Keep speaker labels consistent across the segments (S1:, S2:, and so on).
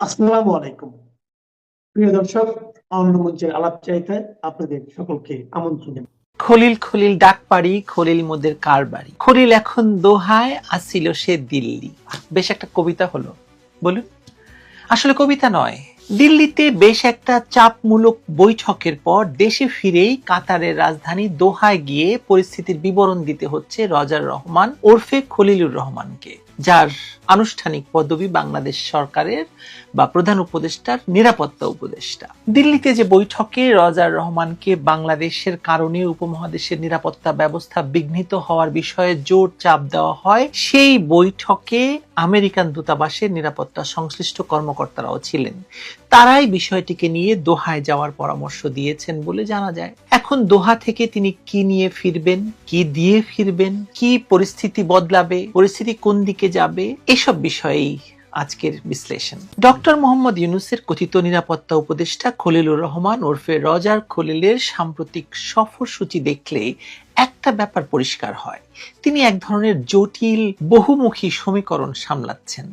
S1: আসসালামু আলাইকুম। প্রিয় দর্শক আনন্দ মঞ্চের আলাপ চাইতে আপনাদের সকলকে আমন্ত্রণ
S2: খলিল খলিল খলিল মোদের কার বাড়ি? খলিল এখন দোহায়, আসিল সে দিল্লি। বেশ একটা কবিতা হলো, বলুন। আসলে কবিতা নয়, দিল্লিতে বেশ একটা চাপমূলক বৈঠকের পর দেশে ফিরেই কাতারের রাজধানী দোহায় গিয়ে পরিস্থিতির বিবরণ দিতে হচ্ছে রজার রহমান ওরফে খলিলুর রহমানকে। যার আনুষ্ঠানিক পদবি বাংলাদেশ সরকারের বা প্রধান উপদেষ্টার নিরাপত্তা উপদেষ্টা। দিল্লিতে যে বৈঠকে রজার রহমানকে বাংলাদেশের কারণে উপমহাদেশের নিরাপত্তা ব্যবস্থা বিঘ্নিত হওয়ার বিষয়ে জোর চাপ দেওয়া হয়, সেই বৈঠকে আমেরিকান দূতাবাসের নিরাপত্তা সংশ্লিষ্ট কর্মকর্তারাও ছিলেন। তারাই বিষয়টিকে নিয়ে দোহায় যাওয়ার পরামর্শ দিয়েছেন বলে জানা যায়। এখন দোহা থেকে তিনি কি নিয়ে ফিরবেন, কি দিয়ে ফিরবেন, কি পরিস্থিতি বদলাবে, পরিস্থিতি কোন দিকে যাবে? এসব বিষয়েই আজকের বিশ্লেষণ। ডক্টর মোহাম্মদ ইউনুসের কথিত নিরাপত্তা উপদেষ্টা খলিলুর রহমান ওরফে রজার খলিলের সাম্প্রতিক সফরসূচি দেখলে একটা ব্যাপার পরিষ্কার হয়। তিনি এক ধরনের জটিল, বহুমুখী সমীকরণ সামলাচ্ছেন।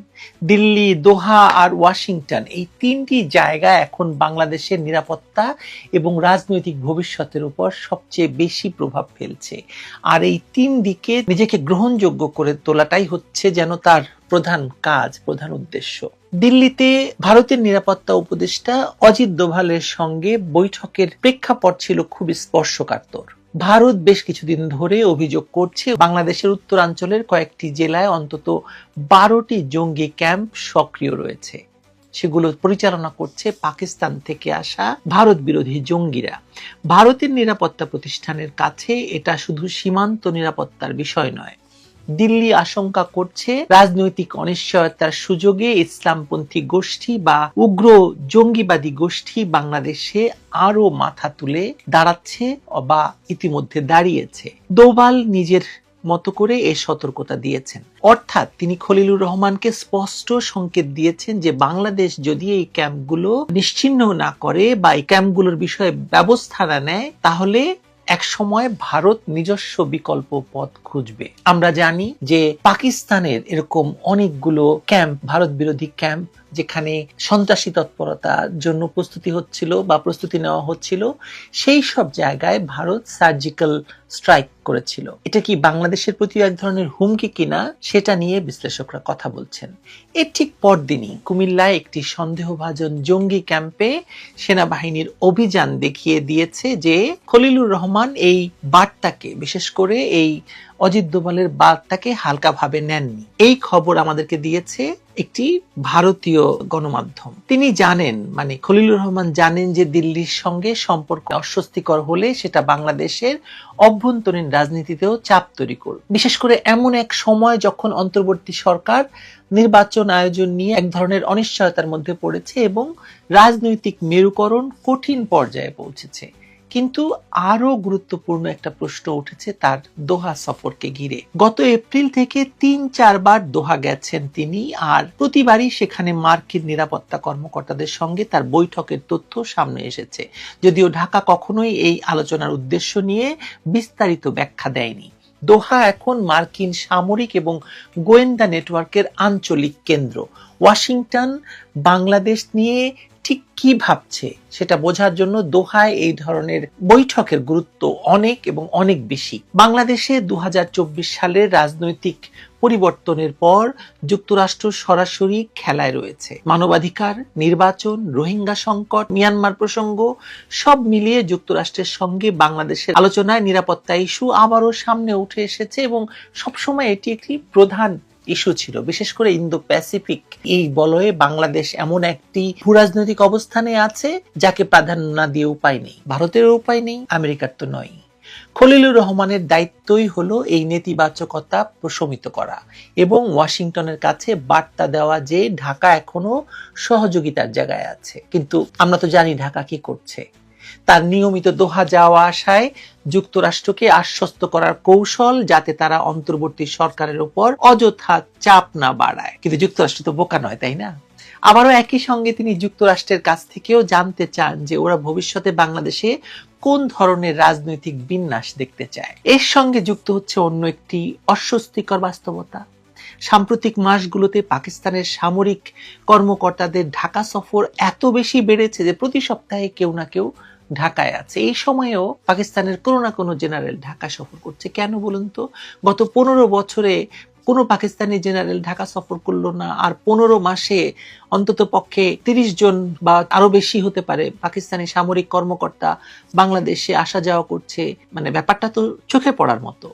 S2: দিল্লি, দোহা আর ওয়াশিংটন এই তিনটি জায়গা এখন বাংলাদেশের নিরাপত্তা এবং রাজনৈতিক ভবিষ্যতের উপর সবচেয়ে বেশি প্রভাব ফেলছে। আর এই তিন দিকে নিজেকে গ্রহণযোগ্য করে তোলাটাই হচ্ছে যেন তার প্রধান কাজ, প্রধান উদ্দেশ্য। দিল্লিতে ভারতের নিরাপত্তা উপদেষ্টা অজিত দোভালের সঙ্গে বৈঠকের প্রেক্ষাপট ছিল খুবই স্পর্শকাতর। ভারত বেশ কিছুদিন ধরে অভিযোগ করছে, বাংলাদেশের উত্তরাঞ্চলের কয়েকটি জেলায় অন্তত বারোটি জঙ্গি ক্যাম্প সক্রিয় রয়েছে। সেগুলো পরিচালনা করছে পাকিস্তান থেকে আসা ভারত বিরোধী জঙ্গিরা। ভারতের নিরাপত্তা প্রতিষ্ঠানের কাছে এটা শুধু সীমান্ত নিরাপত্তার বিষয় নয় দিল্লি আশঙ্কা করছে রাজনৈতিক অনিশ্চয়তার সুযোগে ইসলামপন্থী গোষ্ঠী বা উগ্র জঙ্গিবাদী গোষ্ঠী বাংলাদেশে আরও মাথা তুলে দাঁড়াচ্ছে বা ইতিমধ্যে দাঁড়িয়েছে। দোবাল নিজের মতো করে এ সতর্কতা দিয়েছেন। অর্থাৎ তিনি খলিলুর রহমানকে স্পষ্ট সংকেত দিয়েছেন যে বাংলাদেশ যদি এই ক্যাম্পগুলো নিশ্চিহ্ন না করে বা এই ক্যাম্পগুলোর বিষয়ে ব্যবস্থা না নেয়, তাহলে এক সময় ভারত নিজস্ব বিকল্প পথ খুঁজবে। আমরা জানি যে পাকিস্তানের এরকম অনেকগুলো ক্যাম্প, ভারত বিরোধী ক্যাম্প যেখানে সন্ত্রাসী তৎপরতার জন্য প্রস্তুতি হচ্ছিল বা প্রস্তুতি নেওয়া হচ্ছিল, সেই সব জায়গায় ভারত সার্জিক্যাল স্ট্রাইক করেছিল। এটা কি বাংলাদেশের প্রতি এক ধরনের হুমকি কিনা, সেটা নিয়ে বিশ্লেষকরা কথা বলছেন। এর ঠিক পরদিনই কুমিল্লায় একটি সন্দেহভাজন জঙ্গি ক্যাম্পে সেনাবাহিনীর অভিযান দেখিয়ে দিয়েছে যে খলিলুর রহমান এই বার্তাকে, বিশেষ করে এই অজিত দোভালের বার্তাকে হালকাভাবে নেননি। এই খবর আমাদেরকে দিয়েছে একটি ভারতীয় গণমাধ্যম। তিনি জানেন মানে খলিলুর রহমান জানেন যে দিল্লির সঙ্গে সম্পর্ক অস্বস্তিকর হলে সেটা বাংলাদেশের অভ্যন্তরীণ রাজনীতিতেও চাপ তৈরি করবে। বিশেষ করে এমন এক সময় যখন অন্তর্বর্তী সরকার নির্বাচন আয়োজন নিয়ে এক ধরনের অনিশ্চয়তার মধ্যে পড়েছে এবং রাজনৈতিক মেরুকরণ কঠিন পর্যায়ে পৌঁছেছে। কিন্তু আরও গুরুত্বপূর্ণ একটা প্রশ্ন উঠেছে তার দোহা সফরকে ঘিরে। গত এপ্রিল থেকে তিন চারবার দোহা গেছেন তিনি আর প্রতিবারই সেখানে মার্কিন নিরাপত্তা কর্মকর্তাদের সঙ্গে তার বৈঠকের তথ্য সামনে এসেছে। যদিও ঢাকা কখনোই এই আলোচনার উদ্দেশ্য নিয়ে বিস্তারিত ব্যাখ্যা দেয়নি। দোহা এখন মার্কিন সামরিক এবং গোয়েন্দা নেটওয়ার্কের আঞ্চলিক কেন্দ্র। ওয়াশিংটন, বাংলাদেশ নিয়ে ঠিক কি ভাবছে সেটা বোঝার জন্য দোহায় এই ধরনের বৈঠকের গুরুত্ব অনেক এবং অনেক বেশি। বাংলাদেশে দু হাজার চব্বিশ সালের রাজনৈতিক পরিবর্তনের পর যুক্তরাষ্ট্র সরাসরি খেলায় রয়েছে। মানবাধিকার, নির্বাচন, রোহিঙ্গা সংকট, মিয়ানমার প্রসঙ্গ, সব মিলিয়ে যুক্তরাষ্ট্রের সঙ্গে বাংলাদেশের আলোচনায় নিরাপত্তা ইস্যু আবারও সামনে উঠে এসেছে এবং সবসময় এটি একটি প্রধান ইস্যু ছিল। বিশেষ করে ইন্দো প্যাসিফিক এই বলয়ে বাংলাদেশ এমন একটি ভূরাজনৈতিক অবস্থানে আছে, যাকে প্রাধান্য না দিয়ে উপায় নেই। ভারতেরও উপায় নেই, আমেরিকার তো নয়। খলিলুর রহমানের দায়িত্বই হলো এই নেতিবাচকতা প্রশমিত করা এবং ওয়াশিংটনের কাছে বার্তা দেওয়া যে ঢাকা এখনও সহযোগিতার জায়গায় আছে। কিন্তু আমরা তো জানি ঢাকা কি করছে। তার নিয়মিত দোহা যাওয়া আসায় যুক্তরাষ্ট্রকে আশ্বস্ত করার কৌশল যাতে তারা অন্তর্বর্তী সরকারের উপর অযথা চাপ না বাড়ায়। কিন্তু যুক্তরাষ্ট্র তো বোকা নয়, তাই না? আবারও একই সঙ্গে তিনি যুক্তরাষ্ট্রের কাছ থেকেও জানতে চান যে ওরা ভবিষ্যতে বাংলাদেশে কোন ধরনের রাজনৈতিক বিন্যাস দেখতে চায়। এর সঙ্গে যুক্ত হচ্ছে অন্য একটি অস্বস্তিকর বাস্তবতা। সাম্প্রতিক মাসগুলোতে পাকিস্তানের সামরিক কর্মকর্তাদের ঢাকা সফর এত বেশি বেড়েছে যে প্রতি সপ্তাহে কেউ না কেউ ঢাকায় আছে। এই সময়েও পাকিস্তানের কোনো না কোনো জেনারেল ঢাকা সফর করছে। কেন বলুন তো? গত পনেরো বছরে কোনো পাকিস্তানি জেনারেল ঢাকা সফর করল না। আর পনেরো মাসে অন্তত পক্ষে তিরিশ জন বা আরও বেশি হতে পারে পাকিস্তানি সামরিক কর্মকর্তা বাংলাদেশে আসা যাওয়া করছে। মানে ব্যাপারটা তো চোখে পড়ার মতো।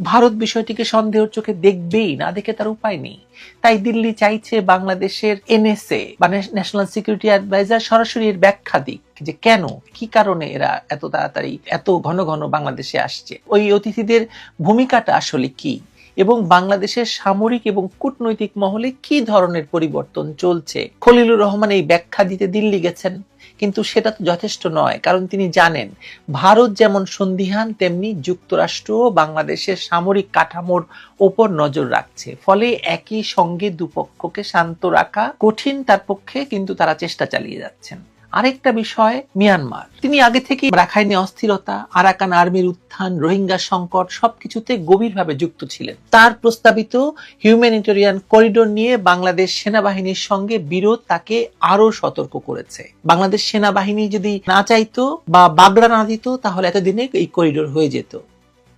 S2: ভারত বিষয়টিকে সন্দেহের চোখে দেখবেই, না দেখে তার উপায় নেই। তাই দিল্লি চাইছে বাংলাদেশের এনএসএ, বা ন্যাশনাল সিকিউরিটি অ্যাডভাইজার সরাসরি এর ব্যাখ্যা দিক, যে কেন, কি কারণে এরা এত তাড়াতাড়ি এত ঘন ঘন বাংলাদেশে আসছে? ওই অতিথিদের ভূমিকাটা আসলে কি? এবং বাংলাদেশের সামরিক এবং কূটনৈতিক মহলে কি ধরনের পরিবর্তন চলছে? খলিলুর রহমান এই ব্যাখ্যা দিতে দিল্লি গেছেন। কিন্তু সেটা তো যথেষ্ট নয়, কারণ তিনি জানেন ভারত যেমন সন্দিহান, তেমনি যুক্তরাষ্ট্র বাংলাদেশের সামরিক কাঠামোর ওপর নজর রাখছে। ফলে একই সঙ্গে দুপক্ষকে শান্ত রাখা কঠিন, তার পক্ষে কিন্তু তারা চেষ্টা চালিয়ে যাচ্ছেন। আরেকটা বিষয়, মিয়ানমার। তিনি আগে থেকে রাখাইনে অস্থিরতা, আরাকান আর্মির উত্থান, রোহিঙ্গা সংকট সবকিছুতে গভীরভাবে যুক্ত ছিলেন। তার প্রস্তাবিত হিউম্যানিটেরিয়ান করিডোর নিয়ে বাংলাদেশ সেনাবাহিনীর সঙ্গে বিরোধ তাকে আরও সতর্ক করেছে। বাংলাদেশ সেনাবাহিনী যদি না চাইতো বা বাগড়া না দিত, তাহলে এতদিনে এই করিডোর হয়ে যেত।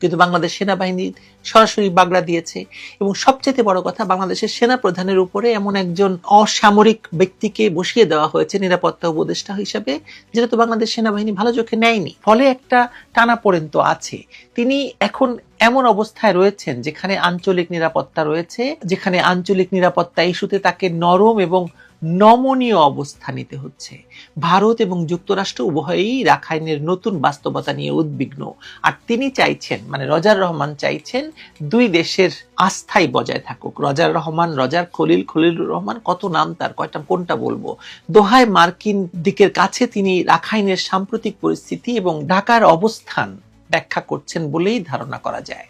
S2: কিন্তু বাংলাদেশ সেনাবাহিনী সরাসরি বাগড়া দিয়েছে। এবং সবচেয়ে বড় কথা, বাংলাদেশের সেনা প্রধানের উপরে এমন একজন অসামরিক ব্যক্তিকে বসিয়ে দেওয়া হয়েছে নিরাপত্তা উপদেষ্টা হিসাবে, যেটা তো বাংলাদেশ সেনাবাহিনী ভালো চোখে নেয়নি। ফলে একটা টানা তো আছে। তিনি এখন এমন অবস্থায় রয়েছেন যেখানে আঞ্চলিক নিরাপত্তা রয়েছে, যেখানে আঞ্চলিক নিরাপত্তা ইস্যুতে তাকে নরম এবং নমনীয় অবস্থা নিতে হচ্ছে। ভারত এবং যুক্তরাষ্ট্র উভয়ই রাখাইনের নতুন বাস্তবতা নিয়ে উদ্বিগ্ন। আর তিনি চাইছেন মানে রজার রহমান চাইছেন, দুই দেশের আস্থাই বজায় থাকুক। রজার রহমান, রজার খলিল, খলিলুর রহমান, কত নাম তার, কয়টা, কোনটা বলব? দোহায় মার্কিন দিকের কাছে তিনি রাখাইনের সাম্প্রতিক পরিস্থিতি এবং ঢাকার অবস্থান ব্যাখ্যা করছেন বলেই ধারণা করা যায়।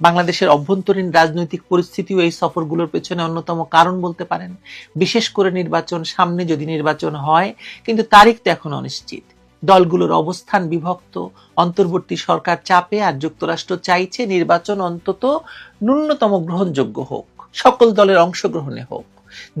S2: বাংলাদেশের অভ্যন্তরীণ রাজনৈতিক পরিস্থিতিও এই সফরগুলোর পেছনে অন্যতম কারণ বলতে পারেন। বিশেষ করে নির্বাচন সামনে যদি নির্বাচন হয়, কিন্তু তারিখ তো এখন অনিশ্চিত। দলগুলোর অবস্থান বিভক্ত, অন্তর্বর্তী সরকার চাপে আর যুক্তরাষ্ট্র চাইছে নির্বাচন অন্তত ন্যূনতম গ্রহণযোগ্য হোক। সকল দলের অংশগ্রহণে হোক।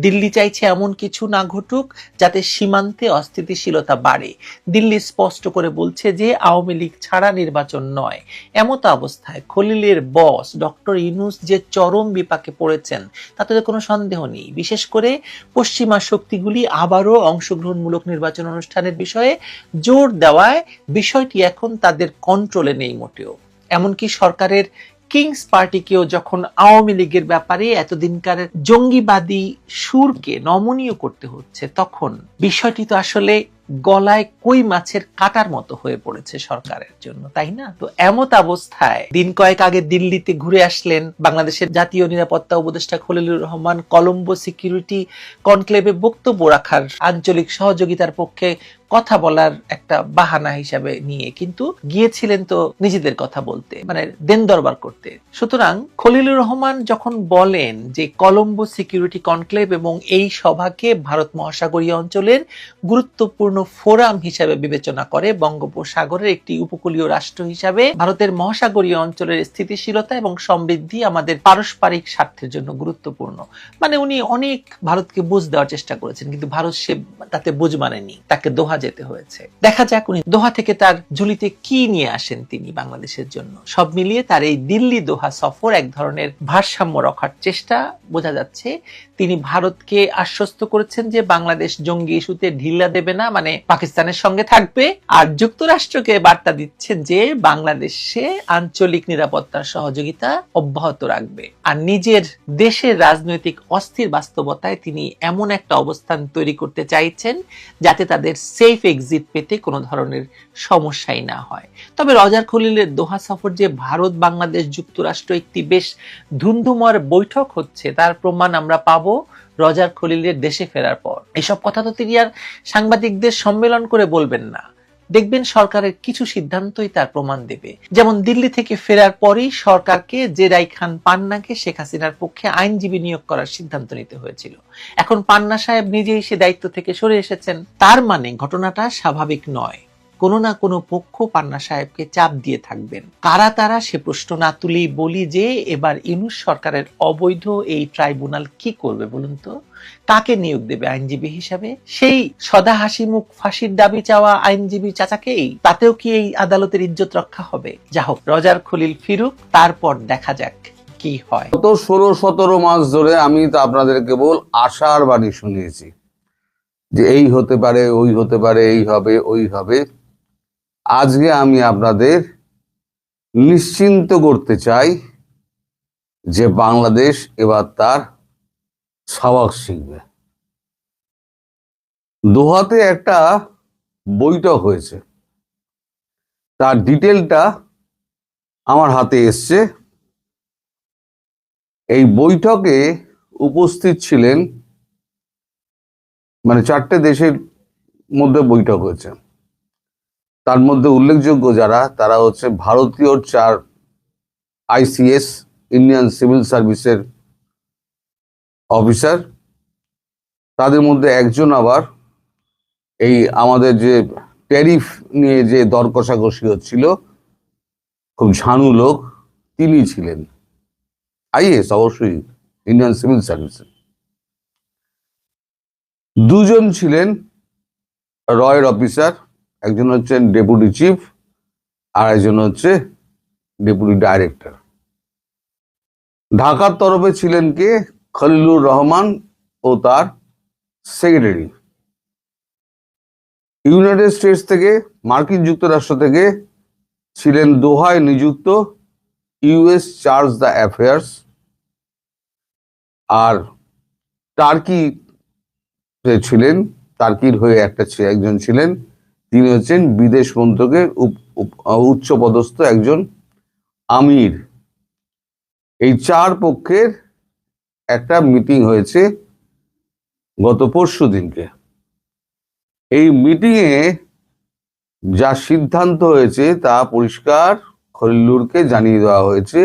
S2: দিল্লি চাইছে এমন কিছু না ঘটুক যাতে সীমান্তে অস্থিতিশীলতা বাড়ে। দিল্লি স্পষ্ট করে বলছে যে আওয়ামী লীগ ছাড়া নির্বাচন নয়। এমত অবস্থায় খলিলের বস ডক্টর ইউনুস যে চরম বিপাকে পড়েছেন, তাতে তো কোনো সন্দেহ নেই। বিশেষ করে পশ্চিমা শক্তিগুলি আবারও অংশগ্রহণমূলক নির্বাচন অনুষ্ঠানের বিষয়ে জোর দেওয়ায় বিষয়টি এখন তাদের কন্ট্রোলে নেই মোটেও। এমনকি সরকারের কিংস পার্টিকেও যখন আওয়ামী লীগের ব্যাপারে এতদিনকার জঙ্গিবাদী সুরকে নমনীয় করতে হচ্ছে, তখন বিষয়টি তো আসলে গলায় কই মাছের কাটার মতো হয়ে পড়েছে সরকারের জন্য, তাই না? তো এমত অবস্থায় দিন কয়েক আগে দিল্লিতে ঘুরে আসলেন বাংলাদেশের জাতীয় নিরাপত্তা উপদেষ্টা খলিলুর রহমান, কলম্বো সিকিউরিটি কনক্লেভে বক্তব্য রাখার আঞ্চলিক সহযোগিতার পক্ষে কথা বলার একটা বাহানা হিসাবে নিয়ে, কিন্তু গিয়েছিলেন তো নিজেদের কথা বলতে মানে দেন দরবার করতে। সুতরাং খলিলুর রহমান যখন বলেন যে কলম্বো সিকিউরিটি কনক্লেভ এবং এই সভাকে ভারত মহাসাগরীয় অঞ্চলের গুরুত্বপূর্ণ ফোরাম হিসাবে বিবেচনা করে বঙ্গোপসাগরের একটি উপকূলীয় রাষ্ট্র হিসাবে ভারতের মহাসাগরীয় অঞ্চলের স্থিতিশীলতা এবং সমৃদ্ধি আমাদের পারস্পরিক স্বার্থের জন্য গুরুত্বপূর্ণ। মানে উনি অনেক ভারতকে বুঝ দেওয়ার চেষ্টা করেছেন, কিন্তু ভারত সে তাতে বুঝ মানেনি, তাকে দোহা যেতে হয়েছে। দেখা যাক উনি দোহা থেকে তার ঝুলিতে কি নিয়ে আসেন তিনি বাংলাদেশের জন্য। সব মিলিয়ে তার এই দিল্লি দোহা সফর এক ধরনের ভারসাম্য রক্ষার চেষ্টা বোঝা যাচ্ছে। তিনি ভারতকে আশ্বস্ত করেছেন যে বাংলাদেশ জঙ্গি ইস্যুতে ঢিলা দেবে না মানে পাকিস্তানের সঙ্গে থাকবে আর যুক্তরাষ্ট্রকে বার্তা দিচ্ছেন যে বাংলাদেশে আঞ্চলিক নিরাপত্তার সহযোগিতা অব্যাহত রাখবে। আর নিজের দেশের রাজনৈতিক অস্থির বাস্তবতায় তিনি এমন একটা অবস্থান তৈরি করতে চাইছেন যাতে তাদের সেফ এক্সিট পেতে কোনো ধরনের সমস্যাই না হয়। তবে রজার খলিলের দোহা সফর যে ভারত, বাংলাদেশ, যুক্তরাষ্ট্র একটি বেশ ধুন্ধুমার বৈঠক হচ্ছে, তার প্রমাণ আমরা পাবো রজার খলিলের দেশে ফেরার পর। এসব কথা তো তিনি আর সাংবাদিকদের সম্মেলন করে বলবেন না। দেখবেন সরকারের কিছু সিদ্ধান্তই তার প্রমাণ দেবে। যেমন দিল্লি থেকে ফেরার পরই সরকারকে জেরাই খান পান্নাকে শেখ হাসিনার পক্ষে আইনজীবী নিয়োগ করার সিদ্ধান্ত নিতে হয়েছিল। এখন পান্না সাহেব নিজেই সে দায়িত্ব থেকে সরে এসেছেন। তার মানে ঘটনাটা স্বাভাবিক নয়। কোনো না কোনো পক্ষ পান্না সাহেবকে চাপ দিয়ে থাকবেন। কারা তারা সে প্রশ্ন না তুলেই বলি যে, এবার ইউনুস সরকারের অবৈধ এই ট্রাইব্যুনাল কি করবে বলুন তো? কাকে নিয়োগ দেবে আইনজীবী হিসাবে? সেই সদা হাসি মুখ ফাঁসির দাবি চাওয়া আইনজীবী চাচাকেই? তাতেও কি এই আদালতের ইজ্জত রক্ষা হবে? যা হোক, রজার খলিল ফিরুক, তারপর দেখা যাক কি হয়।
S3: গত ষোলো সতেরো মাস ধরে আমি তো আপনাদের কেবল আশার বাণী শুনিয়েছি যে এই হতে পারে, ওই হতে পারে, এই হবে, ওই হবে। আজকে আমি আপনাদের নিশ্চিন্ত করতে চাই যে বাংলাদেশ এবার তার সবাক শিখবে। দোহাতে একটা বৈঠক হয়েছে। তার ডিটেলটা আমার হাতে এসছে। এই বৈঠকে উপস্থিত ছিলেন মানে চারটে দেশের মধ্যে বৈঠক হয়েছে। তার মধ্যে উল্লেখযোগ্য যারা, তারা হচ্ছে ভারতীয় চার আইসিএস, ইন্ডিয়ান সিভিল সার্ভিসের অফিসার। তাদের মধ্যে একজন আবার এই আমাদের যে ট্যারিফ নিয়ে যে দর কষাকষি হচ্ছিল, খুব ঝানু লোক, তিনি ছিলেন আইএস অবশ্যই ইন্ডিয়ান সিভিল সার্ভিসে দুজন ছিলেন রয়ের অফিসার একজন হচ্ছেন ডেপুটি চিফ আর একজন হচ্ছে ডেপুটি ডাইরেক্টর ঢাকার তরফে ছিলেন কে? খলিলুর রহমান ও তার সেক্রেটারি ইউনাইটেড স্টেটস থেকে, মার্কিন যুক্তরাষ্ট্র থেকে ছিলেন দোহায় নিযুক্ত ইউএস চার্জ দ্য অ্যাফেয়ার্স। আর টার্কি ছিলেন, টার্কির হয়ে একটা একজন ছিলেন তিনি হচ্ছেন বিদেশ মন্ত্রকের উচ্চ পদস্থ একজন আমির। এই চার পক্ষের একটা মিটিং হয়েছে গত পরশু দিনকে। এই মিটিংয়ে যা সিদ্ধান্ত হয়েছে তা পরিষ্কার খলিলুরকে জানিয়ে দেওয়া হয়েছে।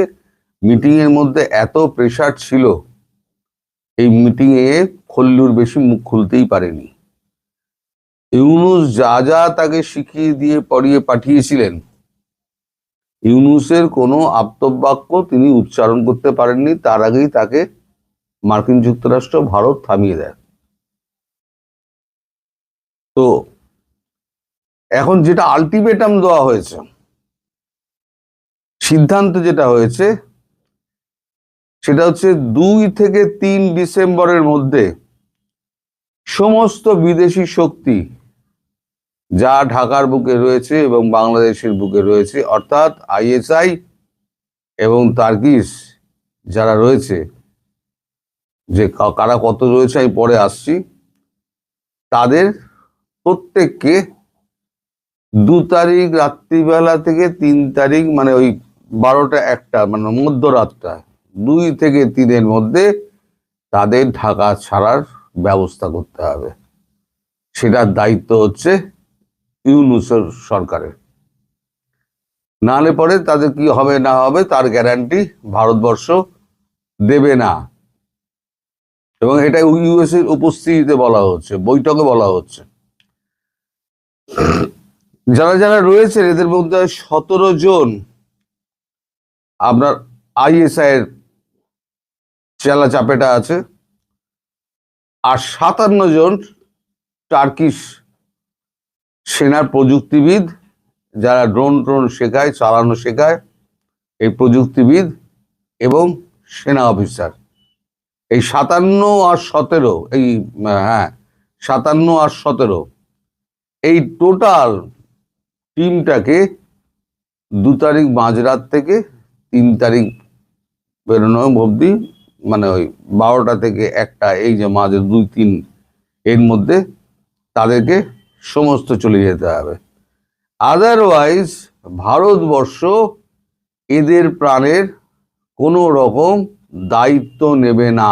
S3: মিটিং এর মধ্যে এত প্রেসার ছিল, এই মিটিং এ খল্লুর বেশি মুখ খুলতেই পারেনি। ইউনুস যা যা তাকে শিখিয়ে দিয়ে পড়িয়ে পাঠিয়েছিলেন, ইউনুসের কোনো আপ্তবাক্য তিনি উচ্চারণ করতে পারেননি, তার আগেই তাকে মার্কিন যুক্তরাষ্ট্র, ভারত থামিয়ে দেয়। তো এখন যেটা আলটিমেটাম দেওয়া হয়েছে, সিদ্ধান্ত যেটা হয়েছে, সেটা হচ্ছে দুই থেকে তিন ডিসেম্বরের মধ্যে সমস্ত বিদেশি শক্তি যা ঢাকার বুকে রয়েছে এবং বাংলাদেশের বুকে রয়েছে, অর্থাৎ আইএসআই এবং তার্কিস যারা রয়েছে, যে কারা কত রয়েছে আমি পরে আসছি, তাদের প্রত্যেককে দু তারিখ রাত্রিবেলা থেকে তিন তারিখ মানে ওই বারোটা একটা মানে মধ্যরাতটা, দুই থেকে তিনের মধ্যে তাদের ঢাকা ছাড়ার ব্যবস্থা করতে হবে। সেটার দায়িত্ব হচ্ছে ইউনুসের সরকারের। নাহলে পরে তাদের কি হবে না হবে তার গ্যারান্টি ভারতবর্ষ দেবে না। এবং এটা ইউএস এর উপস্থিতিতে বলা হচ্ছে, বৈঠকে বলা হচ্ছে। যারা যারা রয়েছে এদের মধ্যে সতেরো জন আপনার আইএসআই এর চেলা চাপেটা আছে, আর সাতান্ন জন টার্কিশ সেনার প্রযুক্তিবিদ, যারা ড্রোন ট্রোন শেখায়, চালানো শেখায়, এই প্রযুক্তিবিদ এবং সেনা অফিসার এই সাতান্ন আর সতেরো, এই হ্যাঁ সাতান্ন আর সতেরো, এই টোটাল টিমটাকে দু তারিখ মাঝরাত থেকে তিন তারিখ বেরোনো অবধি মানে ওই বারোটা থেকে একটা, এই যে মাঝে দুই, তিন, এর মধ্যে তাদেরকে সমস্ত চলে যেতে হবে। আদারওয়াইজ ভারতবর্ষ এদের প্রাণের কোনো রকম দায়িত্ব নেবে না।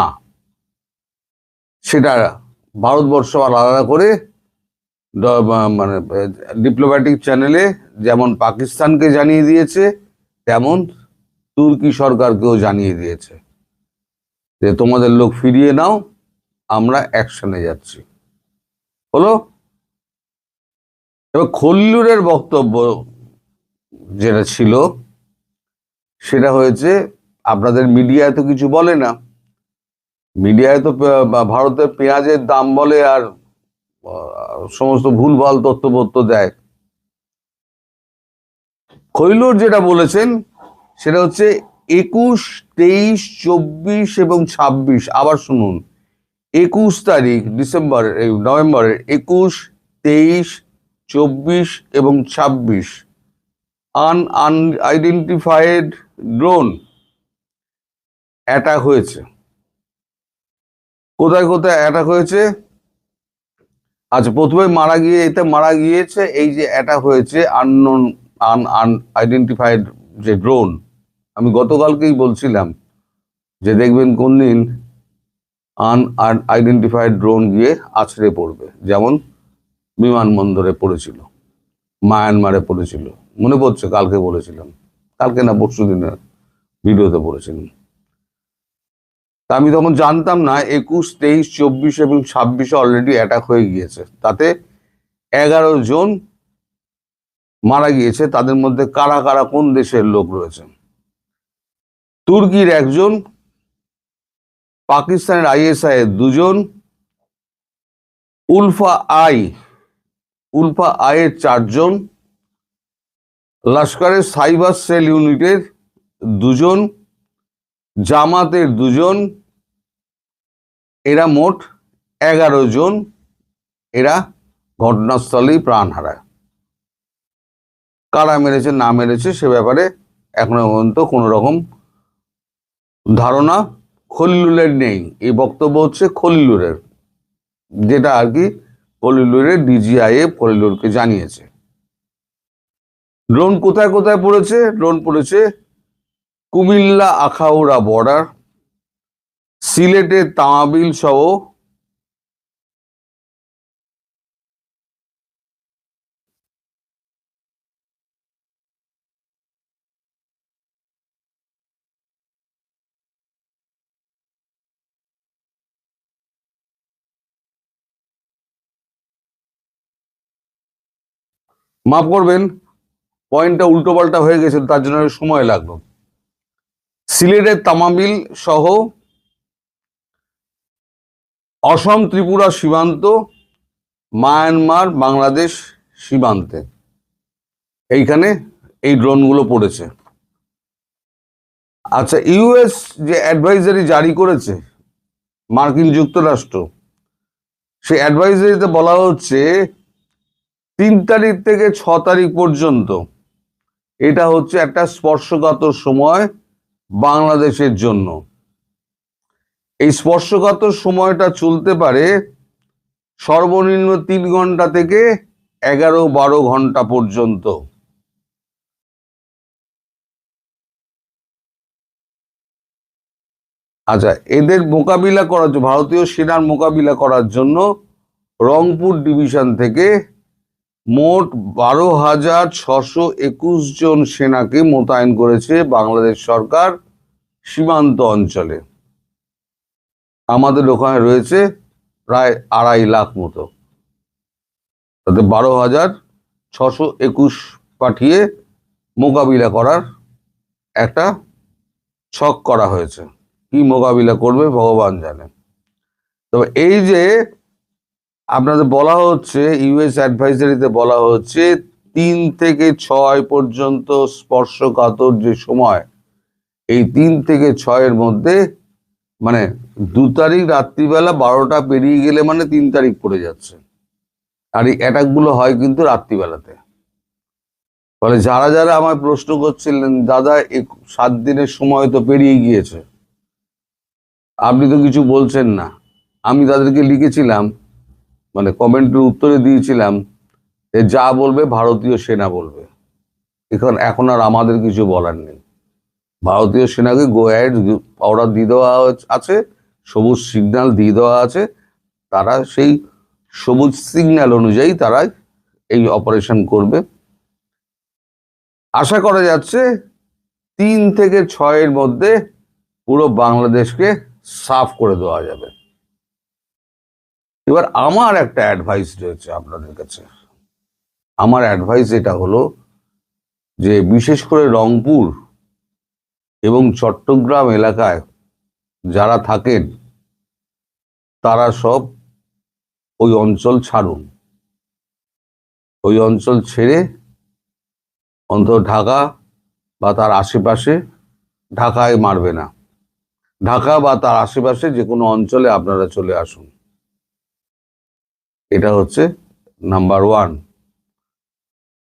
S3: সেটা ভারতবর্ষ আর আলাদা করে মানে ডিপ্লোম্যাটিক চ্যানেলে যেমন পাকিস্তানকে জানিয়ে দিয়েছে, তেমন তুর্কি সরকারকেও জানিয়ে দিয়েছে। যে তোমাদের লোক ফিরিয়ে নাও, আমরা অ্যাকশনে যাচ্ছি। হলো? এবার খল্লুরের বক্তব্য যেটা ছিল, সেটা হয়েছে, আপনাদের মিডিয়ায় তো কিছু বলে না। মিডিয়ায় তো ভারতের পেঁয়াজের দাম বলে আর সমস্ত ভুলভাল তথ্যপত্র দেয়। খৈলুর যেটা বলেছেন, সেটা হচ্ছে একুশ, তেইশ, চব্বিশ এবং ছাব্বিশ। আবার শুনুন, একুশ তারিখ ডিসেম্বর এই নভেম্বরের একুশ, তেইশ চব্বিশ এবং ছাব্বিশ। আন আনআইডেন্টিফাইড ড্রোন অ্যাটাক হয়েছে। কোথায় কোথায় অ্যাটাক হয়েছে? আচ্ছা প্রথমে মারা গিয়ে এতে মারা গিয়েছে এই যে অ্যাটাক হয়েছে আননোন আন আনআইডেন্টিফাইড যে ড্রোন। আমি গতকালকেই বলছিলাম যে দেখবেন কোন দিন আন আইডেন্টিফাইড ড্রোন গিয়ে আছড়ে পড়বে। যেমন বিমানবন্দরে পড়েছিল, মায়ানমারে পড়েছিল। মনে পড়ছে কালকে বলেছিলাম। কালকে না পরশু দিনের ভিডিওতে বলেছিলাম। তা আমি তখন জানতাম না, একুশ, তেইশ, চব্বিশ এবং ছাব্বিশে অলরেডি অ্যাটাক হয়ে গিয়েছে। তাতে এগারো জন মারা গিয়েছে। তাদের মধ্যে কারা কারা, কোন দেশের লোক রয়েছে? তুর্কির একজন, পাকিস্তানের আইএসআই দুজন, উলফা আই উলফা আয়ের চারজন, লস্করের সাইবার সেল ইউনিটের দুজন, জামাতের দুজন, এরা মোট এগারো জন। এরা ঘটনাস্থলেই প্রাণ হারায়। কারা মেরেছে, না মেরেছে সে ব্যাপারে এখনও পর্যন্ত কোনো রকম ধারণা খলিলুরের নেই। এই বক্তব্য হচ্ছে খলিলুরের যেটা আর কি খলিলুরের ডিজিআইএ পলিলোরকে জানিয়েছে। ড্রোন কোথায় কোথায় পড়েছে? ড্রোন পড়েছে কুমিল্লা আখাউড়া বর্ডার সিলেটে তামাবিল সহ মাফ করবেন, পয়েন্টটা উল্টো পাল্টা হয়ে গেছে, তার জন্য সময় লাগল। সিলেটের তামাবিল সহ অসম ত্রিপুরা সীমান্ত, মায়ানমার, বাংলাদেশ সীমান্তে। এইখানে এই ড্রোনগুলো পড়েছে। আচ্ছা ইউএস যে অ্যাডভাইজারি জারি করেছে, মার্কিন যুক্তরাষ্ট্র, সেই অ্যাডভাইজারিতে বলা হচ্ছে তিন তারিখ থেকে ছ তারিখ পর্যন্ত এটা হচ্ছে একটা স্পর্শকাতর সময় বাংলাদেশের জন্য। এই স্পর্শকাতর সময়টা চলতে পারে সর্বনিম্ন তিন ঘণ্টা থেকে এগারো বারো ঘণ্টা পর্যন্ত। আচ্ছা এদের মোকাবিলা করার জন্য, ভারতীয় সেনার মোকাবিলা করার জন্য রংপুর ডিভিশন থেকে মোট বারো হাজার ছশো একুশ জন সেনাকে মোতায়েন করেছে বাংলাদেশ সরকার সীমান্ত অঞ্চলে। আমাদের ওখানে রয়েছে প্রায় আড়াই লাখ মতো। তাতে বারো হাজার ছশো একুশ পাঠিয়ে মোকাবিলা করার একটা ছক করা হয়েছে। কি মোকাবিলা করবে ভগবান জানে। তবে এই যে আপনাদের বলা হচ্ছে ইউএস অ্যাডভাইজারিতে বলা হচ্ছে, তিন থেকে ছয় পর্যন্ত স্পর্শকাতর যে সময়, এই তিন থেকে ছয়ের মধ্যে মানে দু তারিখ রাত্রিবেলা বারোটা পেরিয়ে গেলে মানে তিন তারিখ পড়ে যাচ্ছে। আর এই অ্যাটাকগুলো হয় কিন্তু রাত্রিবেলাতে। ফলে যারা যারা আমায় প্রশ্ন করছিলেন, দাদা সাত দিনের সময় তো পেরিয়ে গিয়েছে। আপনি তো কিছু বলছেন না। আমি তাদেরকে লিখেছিলাম মানে কমেন্টের উত্তরে দিয়েছিলাম যে যা বলবে ভারতীয় সেনা বলবে। এখন এখন আর আমাদের কিছু বলার নেই। ভারতীয় সেনাকে গো অ্যাড অর্ডার দিয়ে দেওয়া আছে, সবুজ সিগন্যাল দিয়ে দেওয়া আছে। তারা সেই সবুজ সিগন্যাল অনুযায়ী তারা এই অপারেশন করবে। আশা করা যাচ্ছে তিন থেকে ছয়ের মধ্যে পুরো বাংলাদেশকে সাফ করে দেওয়া যাবে। এবার আমার একটা অ্যাডভাইস রয়েছে আপনাদের কাছে। আমার অ্যাডভাইস এটা হলো যে বিশেষ করে রংপুর এবং চট্টগ্রাম এলাকায় যারা থাকেন, তারা সব ওই অঞ্চল ছাড়ুন। ওই অঞ্চল ছেড়ে অন্তত ঢাকা বা তার আশেপাশে ঢাকায় মারবে না। ঢাকা বা তার আশেপাশে যে কোনো অঞ্চলে আপনারা চলে আসুন। এটা হচ্ছে নাম্বার ওয়ান।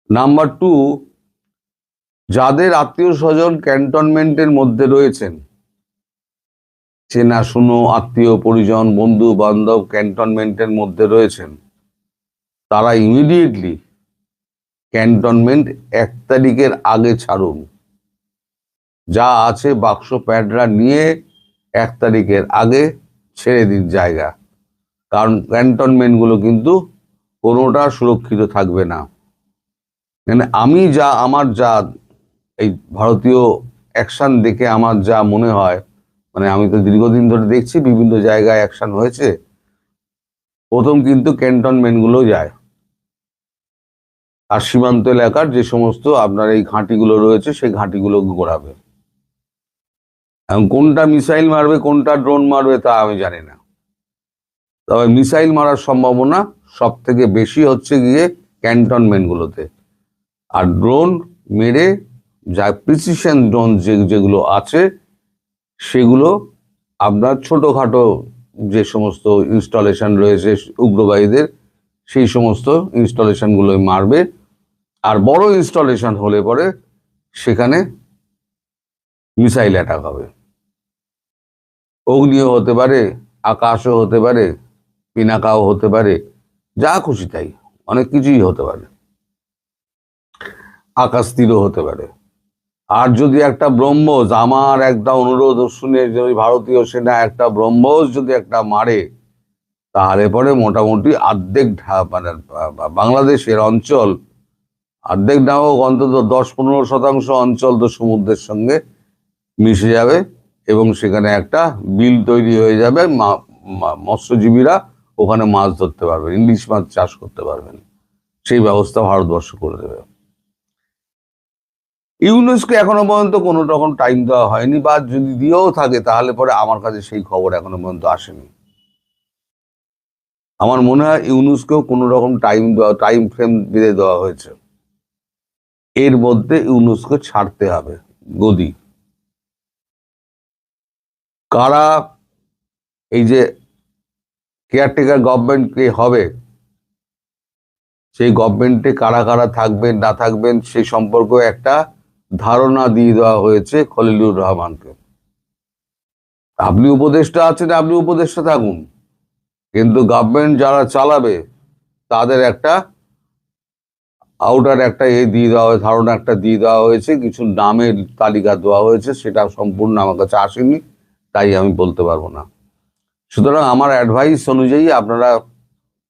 S3: নাম্বার টু, যাদের আত্মীয় স্বজন ক্যান্টনমেন্টের মধ্যে রয়েছেন, চেনা শুনো, আত্মীয়, পরিজন, বন্ধু, বান্ধব ক্যান্টনমেন্টের মধ্যে রয়েছেন, তারা ইমিডিয়েটলি ক্যান্টনমেন্ট এক তারিখের আগে ছাড়ুন। যা আছে বাক্স প্যাডরা নিয়ে এক তারিখের আগে ছেড়ে দিন জায়গা। কারণ ক্যান্টনমেন্টগুলো কিন্তু কোনোটা সুরক্ষিত থাকবে না। মানে আমি যা, আমার যা এই ভারতীয় অ্যাকশন দেখে আমার যা মনে হয় মানে আমি তো দীর্ঘদিন ধরে দেখছি বিভিন্ন জায়গায় অ্যাকশন হয়েছে, প্রথম কিন্তু ক্যান্টনমেন্টগুলো যায়। আর সীমান্ত এলাকার যে সমস্ত আপনার এই ঘাঁটিগুলো রয়েছে, সেই ঘাঁটিগুলো ঘোরাবে। এখন কোনটা মিসাইল মারবে, কোনটা ড্রোন মারবে তা আমি জানি না। তবে মিসাইল মারার সম্ভাবনা সব থেকে বেশি হচ্ছে গিয়ে ক্যান্টনমেন্টগুলোতে। আর ড্রোন মেরে যা প্রিসিশন ড্রোন যে, যেগুলো আছে, সেগুলো আপনার ছোটোখাটো যে সমস্ত ইনস্টলেশন রয়েছে উগ্রবাদীদের, সেই সমস্ত ইনস্টলেশনগুলোই মারবে। আর বড় ইনস্টলেশন হলে পরে সেখানে মিসাইল অ্যাটাক হবে। অগ্নিও হতে পারে, আকাশও হতে পারে পিনাকাও হতে পারে, যা খুশি তাই, অনেক কিছুই হতে পারে। আকাশ তীরও হতে পারে। আর যদি একটা ব্রহ্মোস আমার একটা অনুরোধ শুনে যদি ভারতীয় সেনা একটা ব্রহ্মোস যদি একটা মারে, তাহলে পরে মোটামুটি অর্ধেক ঢা- মানে বাংলাদেশের অঞ্চল অর্ধেক না হোক, অন্তত দশ পনেরো শতাংশ অঞ্চল তো সমুদ্রের সঙ্গে মিশে যাবে এবং সেখানে একটা বিল তৈরি হয়ে যাবে মৎস্যজীবীরা ওখানে মাছ ধরতে পারবেন, ইলিশ মাছ চাষ করতে পারবেন। সেই ব্যবস্থা ভারতবর্ষ করে দেবে। ইউনেস্কো এখনও পর্যন্ত কোনো রকম টাইম দেওয়া হয়নি, বা যদি দিয়েও থাকে, তাহলে পরে আমার কাছে সেই খবর এখনও পর্যন্ত আসেনি। আমার মনে হয় ইউনেস্কো কোনো রকম টাইম দেওয়া টাইম ফ্রেম বেঁধে দেওয়া হয়েছে। এর মধ্যে ইউনেস্কো ছাড়তে হবে, গদি। কারা এই যে কেয়ারটেকার গভর্নমেন্ট কে হবে? সেই গভর্নমেন্টে কারা কারা থাকবেন, না থাকবেন, সেই সম্পর্কে একটা ধারণা দিয়ে দেওয়া হয়েছে খলিলুর রহমানকে। আপনি উপদেষ্টা আছেন, আপনি উপদেষ্টা থাকুন। কিন্তু গভর্নমেন্ট যারা চালাবে, তাদের একটা আউটার একটা এ দিয়ে দেওয়া হয়েছে, ধারণা একটা দিয়ে দেওয়া হয়েছে, কিছু নামের তালিকা দেওয়া হয়েছে, সেটা সম্পূর্ণ আমার কাছে আসেনি, তাই আমি বলতে পারব না। সুতরাং আমার অ্যাডভাইস অনুযায়ী আপনারা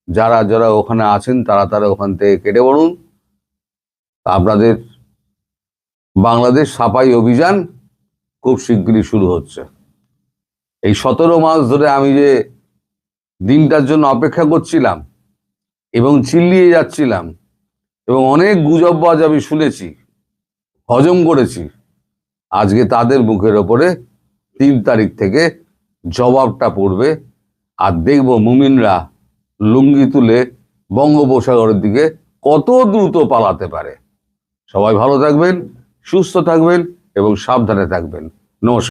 S3: যারা যারা ওখানে আছেন, তারা তারা ওখান থেকে কেটে পড়ুন আপনাদের বাংলাদেশ সাফাই অভিযান খুব শিগগিরই শুরু হচ্ছে। এই সতেরো মাস ধরে আমি যে দিনটার জন্য অপেক্ষা করছিলাম এবং চিল্লিয়ে যাচ্ছিলাম এবং অনেক গুজববাজ আমি শুনেছি, হজম করেছি, আজকে তাদের মুখের ওপরে তিন তারিখ থেকে জবাবটা পড়বে আর দেখব মুমিনরা লুঙ্গি তুলে বঙ্গোপসাগরের দিকে কত দ্রুত পালাতে পারে। সবাই ভালো থাকবেন, সুস্থ থাকবেন এবং সাবধানে থাকবেন। নমস্কার।